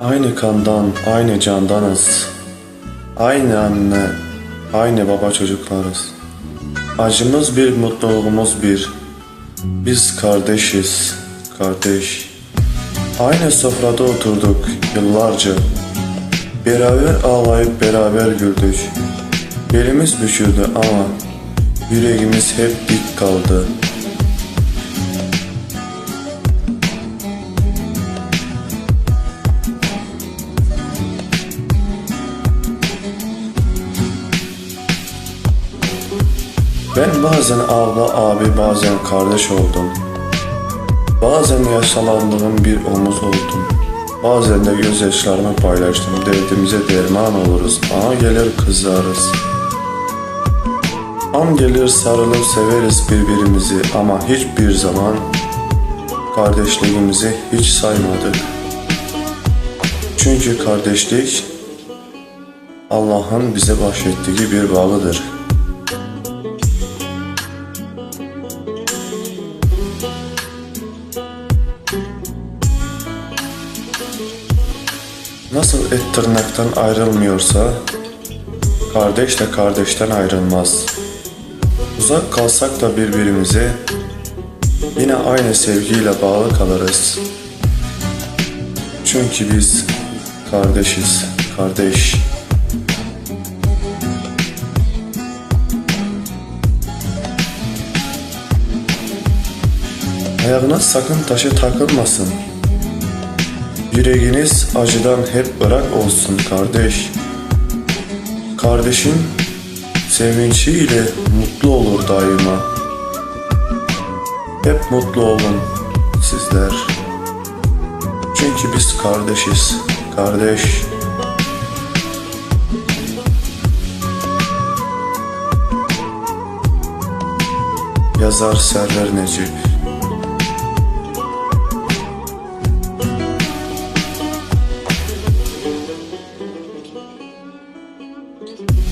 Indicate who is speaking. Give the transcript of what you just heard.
Speaker 1: Aynı kandan, aynı candanız. Aynı anne, aynı baba çocuklarız. Acımız bir, mutluluğumuz bir. Biz kardeşiz, kardeş. Aynı sofrada oturduk yıllarca. Beraber ağlayıp beraber güldük. Belimiz büküldü ama yüreğimiz hep dik kaldı. Ben bazen abla abi bazen kardeş oldum. Bazen yaşalandığım bir omuz oldum. Bazen de gözyaşlarımı paylaştım. Derdimize derman oluruz. Ana gelir kızarız. An gelir sarılıp severiz birbirimizi ama hiçbir zaman kardeşliğimizi hiç saymadık. Çünkü kardeşlik Allah'ın bize bahşettiği bir bağıdır. Nasıl et tırnaktan ayrılmıyorsa, kardeş de kardeşten ayrılmaz. Uzak kalsak da birbirimize yine aynı sevgiyle bağlı kalırız. Çünkü biz kardeşiz, kardeş. Ayağına sakın taşı takılmasın. Yüreğiniz acıdan hep bırak olsun kardeş. Kardeşin sevinçiyle mutlu olur daima. Hep mutlu olun sizler. Çünkü biz kardeşiz, kardeş. Yazar Server Necip Música